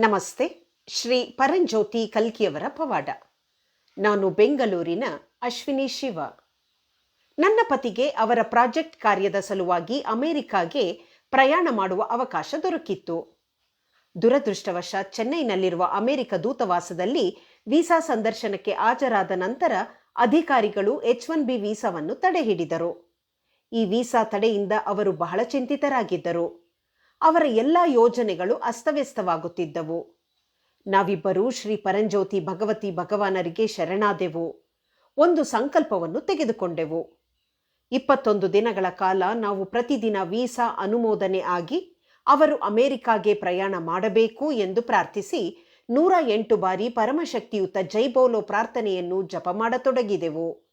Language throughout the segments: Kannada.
ನಮಸ್ತೆ, ಶ್ರೀ ಪರಂಜ್ಯೋತಿ ಕಲ್ಕಿಯವರ ಪವಾಡ. ನಾನು ಬೆಂಗಳೂರಿನ ಅಶ್ವಿನಿ ಶಿವ. ನನ್ನ ಪತಿಗೆ ಅವರ ಪ್ರಾಜೆಕ್ಟ್ ಕಾರ್ಯದ ಸಲುವಾಗಿ ಅಮೆರಿಕಾಗೆ ಪ್ರಯಾಣ ಮಾಡುವ ಅವಕಾಶ ದೊರಕಿತ್ತು. ದುರದೃಷ್ಟವಶಾತ್ ಚೆನ್ನೈನಲ್ಲಿರುವ ಅಮೆರಿಕ ದೂತವಾಸದಲ್ಲಿ ವೀಸಾ ಸಂದರ್ಶನಕ್ಕೆ ಹಾಜರಾದ ನಂತರ ಅಧಿಕಾರಿಗಳು ಎಚ್ ಒನ್ ಬಿ ವೀಸಾವನ್ನು ತಡೆಹಿಡಿದರು. ಈ ವೀಸಾ ತಡೆಯಿಂದ ಅವರು ಬಹಳ ಚಿಂತಿತರಾಗಿದ್ದರು. ಅವರ ಎಲ್ಲ ಯೋಜನೆಗಳು ಅಸ್ತವ್ಯಸ್ತವಾಗುತ್ತಿದ್ದವು. ನಾವಿಬ್ಬರೂ ಶ್ರೀ ಪರಂಜ್ಯೋತಿ ಭಗವತಿ ಭಗವಾನರಿಗೆ ಶರಣಾದೆವು. ಒಂದು ಸಂಕಲ್ಪವನ್ನು ತೆಗೆದುಕೊಂಡೆವು. ಇಪ್ಪತ್ತೊಂದು ದಿನಗಳ ಕಾಲ ನಾವು ಪ್ರತಿದಿನ ವೀಸಾ ಅನುಮೋದನೆ ಆಗಿ ಅವರು ಅಮೆರಿಕಾಗೆ ಪ್ರಯಾಣ ಮಾಡಬೇಕು ಎಂದು ಪ್ರಾರ್ಥಿಸಿ ನೂರ ಎಂಟು ಬಾರಿ ಪರಮಶಕ್ತಿಯುತ ಜೈಬೋಲೋ ಪ್ರಾರ್ಥನೆಯನ್ನು ಜಪ ಮಾಡತೊಡಗಿದೆವು.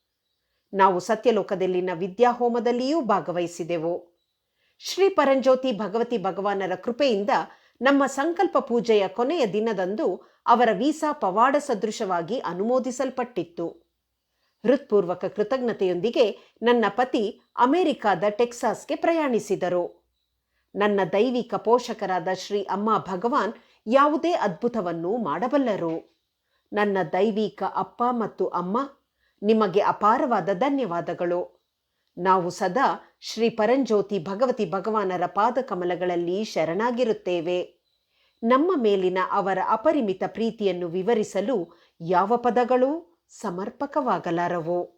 ನಾವು ಸತ್ಯಲೋಕದಲ್ಲಿನ ವಿದ್ಯಾಹೋಮದಲ್ಲಿಯೂ ಭಾಗವಹಿಸಿದೆವು. ಶ್ರೀ ಪರಂಜ್ಯೋತಿ ಭಗವತಿ ಭಗವಾನರ ಕೃಪೆಯಿಂದ ನಮ್ಮ ಸಂಕಲ್ಪ ಪೂಜೆಯ ಕೊನೆಯ ದಿನದಂದು ಅವರ ವೀಸಾ ಪವಾಡ ಸದೃಶವಾಗಿ ಅನುಮೋದಿಸಲ್ಪಟ್ಟಿತ್ತು. ಹೃತ್ಪೂರ್ವಕ ಕೃತಜ್ಞತೆಯೊಂದಿಗೆ ನನ್ನ ಪತಿ ಅಮೆರಿಕಾದ ಟೆಕ್ಸಾಸ್ಗೆ ಪ್ರಯಾಣಿಸಿದರು. ನನ್ನ ದೈವಿಕ ಪೋಷಕರಾದ ಶ್ರೀ ಅಮ್ಮ ಭಗವಾನ್ ಯಾವುದೇ ಅದ್ಭುತವನ್ನು ಮಾಡಬಲ್ಲರು. ನನ್ನ ದೈವಿಕ ಅಪ್ಪ ಮತ್ತು ಅಮ್ಮ, ನಿಮಗೆ ಅಪಾರವಾದ ಧನ್ಯವಾದಗಳು. ನಾವು ಸದಾ ಶ್ರೀ ಪರಂಜ್ಯೋತಿ ಭಗವತಿ ಭಗವಾನರ ಪಾದಕಮಲಗಳಲ್ಲಿ ಶರಣಾಗಿರುತ್ತೇವೆ. ನಮ್ಮ ಮೇಲಿನ ಅವರ ಅಪರಿಮಿತ ಪ್ರೀತಿಯನ್ನು ವಿವರಿಸಲು ಯಾವ ಪದಗಳೂ ಸಮರ್ಪಕವಾಗಲಾರವು?